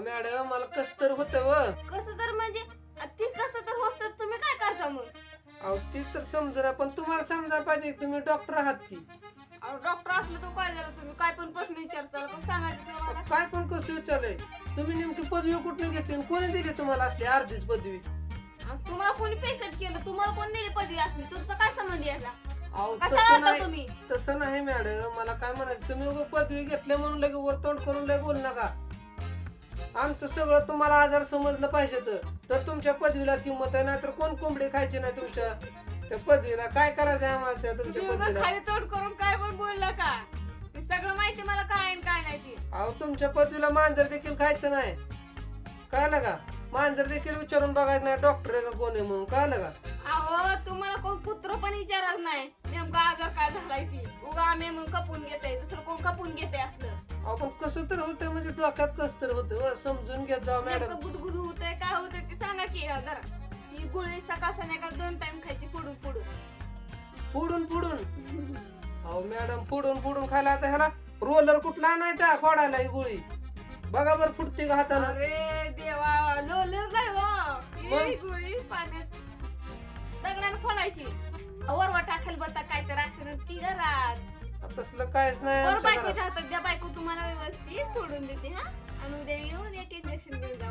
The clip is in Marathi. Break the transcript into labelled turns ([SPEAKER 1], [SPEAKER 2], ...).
[SPEAKER 1] मॅडम मला कस तर होतं व.
[SPEAKER 2] कसं तर म्हणजे? आ, ती कसं तर होत तुम्ही काय करता मग?
[SPEAKER 1] अहो ती तर समजा पण तुम्हाला समजा पाहिजे तुम्ही डॉक्टर आहात की.
[SPEAKER 2] अहो डॉक्टर असलं तर काय झालं तुम्ही. काय पण प्रश्न विचारता कसं सांगायचं ते मला.
[SPEAKER 1] काय पण कसं विचारलंय? तुम्ही नेमकी पदवी कुठून घेतली आणि कोणी दिली तुम्हाला असली अर्धीच पदवी?
[SPEAKER 2] तुम्हाला कोणी पेशंट केलं तुम्हाला कोण दिली पदवी असली? तुमचा काय संबंध याचा?
[SPEAKER 1] अहो
[SPEAKER 2] कसा
[SPEAKER 1] तसं
[SPEAKER 2] होता
[SPEAKER 1] नाही.
[SPEAKER 2] तुम्ही?
[SPEAKER 1] तसं नाही मॅडम. मला काय म्हणायचं तुम्ही पदवी घेतल्या म्हणून लगे वरतोंड करून लय बोल नका. आमचं सगळं तुम्हाला आजार समजलं पाहिजे तर. तर तुमच्या पदवीला किंमत आहे नाहीतर कोण कोंबडी खायची नाही तुमच्या? त्या पदवीला काय करायचं आम्हाला त्या तुमच्या
[SPEAKER 2] तुम्ही
[SPEAKER 1] पदवीला?
[SPEAKER 2] खाली तोंड करून काय पण बोलला का? हे सगळं माहिती मला काय आणि काय नाही ते?
[SPEAKER 1] अहो तुमच्या पदवीला मांजर देखील खायचं नाही. कळलं का? मांजर देखील विचारून बघायचं नाही डॉक्टर आहे का कोण आहे म्हणून. कळलं का?
[SPEAKER 2] अहो तुम्हाला कोण कुत्र पण विचारत नाही. नेमका आजार काय झालाय ती? उगा आम्ही म्हणून कपून घेते दुसरं कोण कपून घेते असलं.
[SPEAKER 1] आपण कसं तर होतं म्हणजे डोक्यात कसं तर होतं हो, समजून घेत जाऊ मॅडम.
[SPEAKER 2] नेमकं गुदगुद होतंय काय होतंय ते सांगा की हा जरा. ही गुळी सकाळ संध्याकाळ दोन टाइम खायची पुढून पुढून
[SPEAKER 1] पुढून पुढून अहो मॅडम पुढून पुढून खायला आता ह्याला रोलर कुठला आणायचा खोडायला ही गोळी? बघा बरं फुटते का
[SPEAKER 2] अरे देवा लोलर नाही वा
[SPEAKER 1] मग?
[SPEAKER 2] ही गुळी पाण्यात दगडाने फोडायची. वरवा टाकेल बता काय
[SPEAKER 1] तसलं कायच नाही
[SPEAKER 2] वर
[SPEAKER 1] आमच्या घरात.
[SPEAKER 2] बायकोच्या हातात द्या बायको तुम्हाला व्यवस्थित फोडून देते हा आणि उद्या येऊन एक इंजेक्शन घेऊन जा